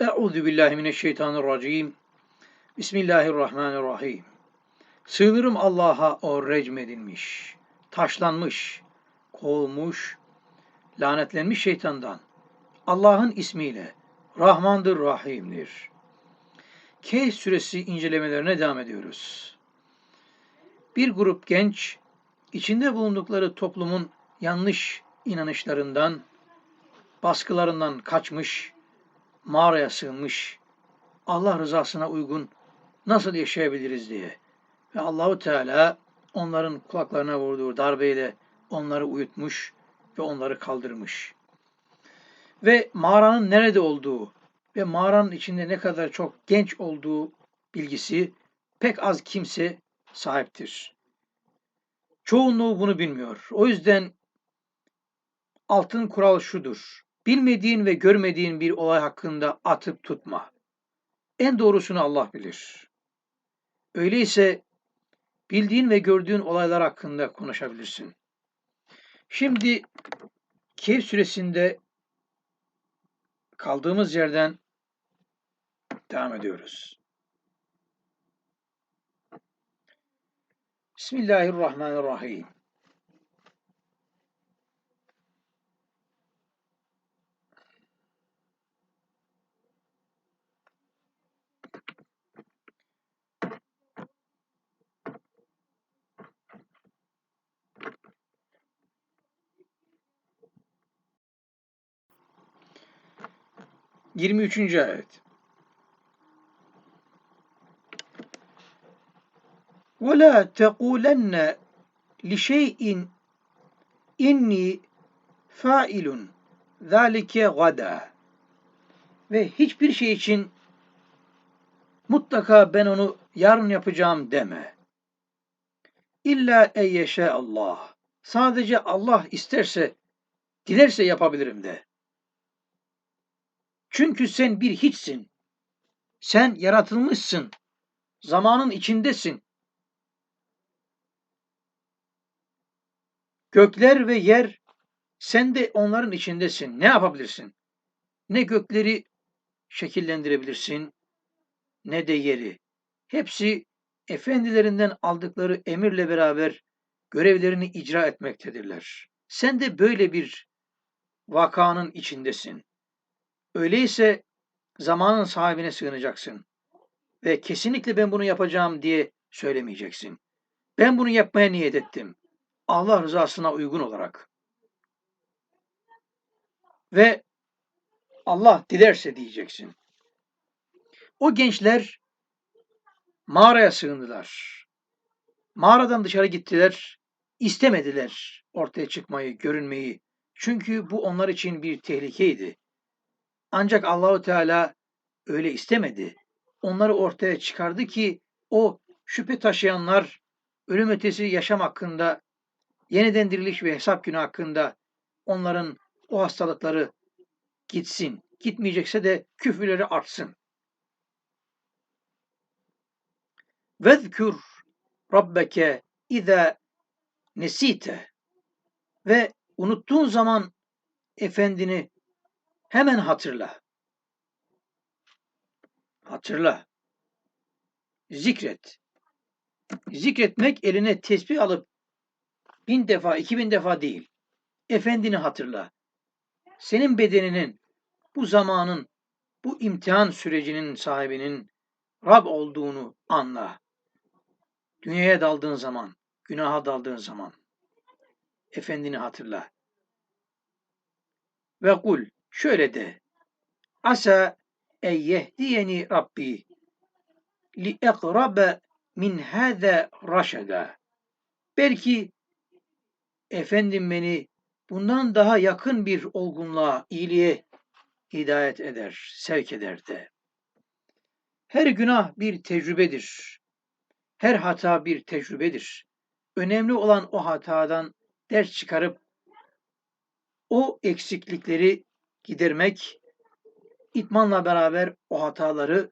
Euzu billahi mineşşeytanirracim. Bismillahirrahmanirrahim. Sığınırım Allah'a o recmedilmiş, taşlanmış, kovulmuş, lanetlenmiş şeytandan. Allah'ın ismiyle Rahmandır, Rahim'dir. Kehf suresi incelemelerine devam ediyoruz. Bir grup genç içinde bulundukları toplumun yanlış inanışlarından, baskılarından kaçmış, mağaraya sığınmış, Allah rızasına uygun nasıl yaşayabiliriz diye. Ve Allahu Teala onların kulaklarına vurduğu darbeyle onları uyutmuş ve onları kaldırmış. Ve mağaranın nerede olduğu ve mağaranın içinde ne kadar çok genç olduğu bilgisi pek az kimse sahiptir. Çoğunluğu bunu bilmiyor. O yüzden altın kural şudur. Bilmediğin ve görmediğin bir olay hakkında atıp tutma. En doğrusunu Allah bilir. Öyleyse bildiğin ve gördüğün olaylar hakkında konuşabilirsin. Şimdi Kehf suresinde kaldığımız yerden devam ediyoruz. Bismillahirrahmanirrahim. 23. ayet. Ve la tequlenne li şeyin inni failun. Ve hiçbir şey için mutlaka ben onu yarın yapacağım deme. İlla eyyeşe Allah. Sadece Allah isterse, dilerse yapabilirim de. Çünkü sen bir hiçsin. Sen yaratılmışsın. Zamanın içindesin. Gökler ve yer sen de onların içindesin. Ne yapabilirsin? Ne gökleri şekillendirebilirsin ne de yeri. Hepsi efendilerinden aldıkları emirle beraber görevlerini icra etmektedirler. Sen de böyle bir vakanın içindesin. Öyleyse zamanın sahibine sığınacaksın. Ve kesinlikle ben bunu yapacağım diye söylemeyeceksin. Ben bunu yapmaya niyet ettim. Allah rızasına uygun olarak. Ve Allah dilerse diyeceksin. O gençler mağaraya sığındılar. Mağaradan dışarı gittiler. istemediler ortaya çıkmayı, görünmeyi. Çünkü bu onlar için bir tehlikeydi. Ancak Allahu Teala öyle istemedi. Onları ortaya çıkardı ki o şüphe taşıyanlar ölüm ötesi yaşam hakkında, yeniden diriliş ve hesap günü hakkında onların o hastalıkları gitsin. Gitmeyecekse de küfürleri artsın. Vezkür rabbeke iza nesite ve unuttuğun zaman efendini hemen hatırla. Hatırla. Zikret. Zikretmek eline tesbih alıp bin defa, iki bin defa değil. Efendini hatırla. Senin bedeninin, bu zamanın, bu imtihan sürecinin sahibinin Rab olduğunu anla. Dünyaya daldığın zaman, günaha daldığın zaman efendini hatırla. Ve kul şöyle de asa ey yehdiyeni Rabbi li ekrabe min hâze raşeda. Belki efendim beni bundan daha yakın bir olgunluğa, iyiliğe hidayet eder, sevk eder de. Her günah bir tecrübedir. Her hata bir tecrübedir. Önemli olan o hatadan ders çıkarıp o eksiklikleri gidermek, itmanla beraber o hataları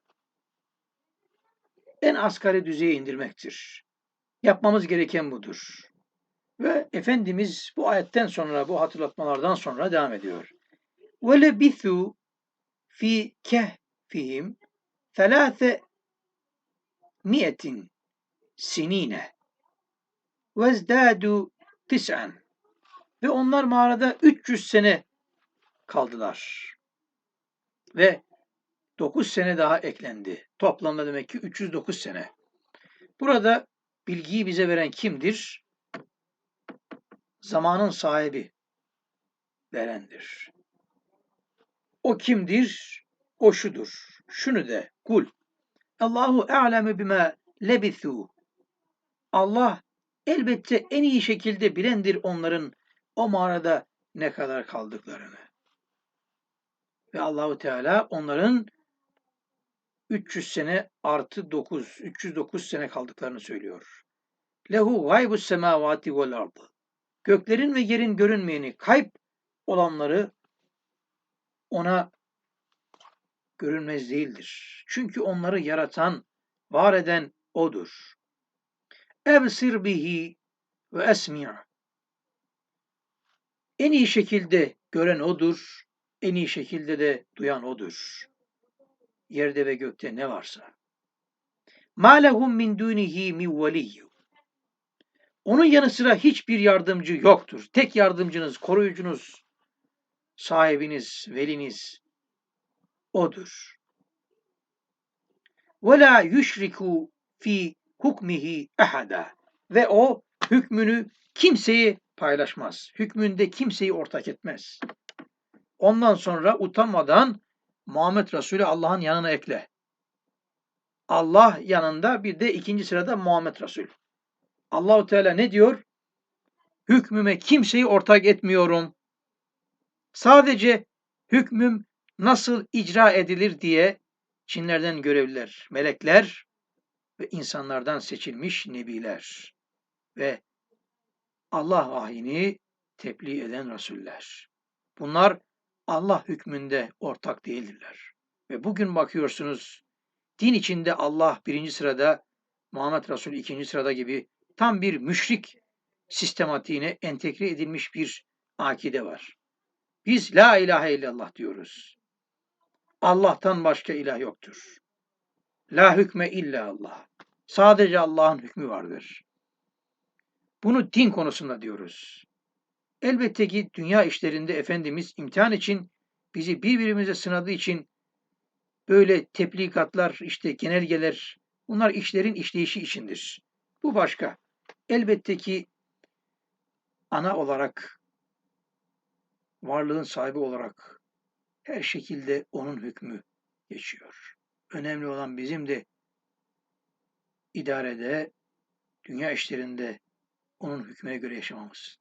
en asgari düzeye indirmektir. Yapmamız gereken budur. Ve Efendimiz bu ayetten sonra, bu hatırlatmalardan sonra devam ediyor. وَلَبِثُوا fi fihim thelâfe miyetin sinine vezdâdu tis'en ve onlar mağarada 300 sene kaldılar. Ve 9 sene daha eklendi. Toplamda demek ki 309 sene. Burada bilgiyi bize veren kimdir? Zamanın sahibi verendir. O kimdir? O şudur. Şunu de kul. Allahu a'lemu bima lebithu. Allah elbette en iyi şekilde bilendir onların o mağarada ne kadar kaldıklarını. Ve Allahu Teala onların 300 sene artı 9, 309 sene kaldıklarını söylüyor. Lehu gaybus semavati vel ardı. Göklerin ve yerin görünmeyeni, kayıp olanları ona görünmez değildir. Çünkü onları yaratan, var eden O'dur. Ebsir bihi ve esmi' En iyi şekilde gören O'dur, en iyi şekilde de duyan O'dur. Yerde ve gökte ne varsa. مَا لَهُمْ مِنْ دُونِهِ مِنْ وَلِيٌّ Onun yanı sıra hiçbir yardımcı yoktur. Tek yardımcınız, koruyucunuz, sahibiniz, veliniz O'dur. وَلَا يُشْرِكُ fi hukmihi ehada ve o hükmünü kimseyi paylaşmaz. Hükmünde kimseyi ortak etmez. Ondan sonra utanmadan Muhammed Resulü Allah'ın yanına ekle. Allah yanında bir de ikinci sırada Muhammed Resul. Allahu Teala ne diyor? Hükmüme kimseyi ortak etmiyorum. Sadece hükmüm nasıl icra edilir diye Çinlerden görevliler, melekler ve insanlardan seçilmiş nebiler ve Allah vahyini tebliğ eden rasuller. Bunlar Allah hükmünde ortak değildirler. Ve bugün bakıyorsunuz din içinde Allah birinci sırada, Muhammed Resul ikinci sırada gibi tam bir müşrik sistematiğine entegre edilmiş bir akide var. Biz la ilahe illallah diyoruz. Allah'tan başka ilah yoktur. La hükme illa Allah. Sadece Allah'ın hükmü vardır. Bunu din konusunda diyoruz. Elbette ki dünya işlerinde Efendimiz imtihan için bizi birbirimize sınadığı için böyle tebligatlar, işte genelgeler bunlar işlerin işleyişi içindir. Bu başka. Elbette ki ana olarak varlığın sahibi olarak her şekilde onun hükmü geçiyor. Önemli olan bizim de idarede, dünya işlerinde onun hükmüne göre yaşamamız.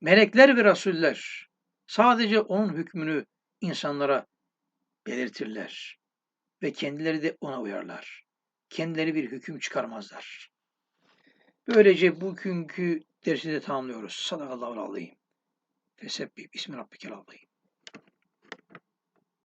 Melekler ve rasuller sadece onun hükmünü insanlara belirtirler ve kendileri de ona uyarlar. Kendileri bir hüküm çıkarmazlar. Böylece bugünkü dersi de tamamlıyoruz. Sadakallahu aleyhim. Fesebbih. Bismillahirrahmanirrahim.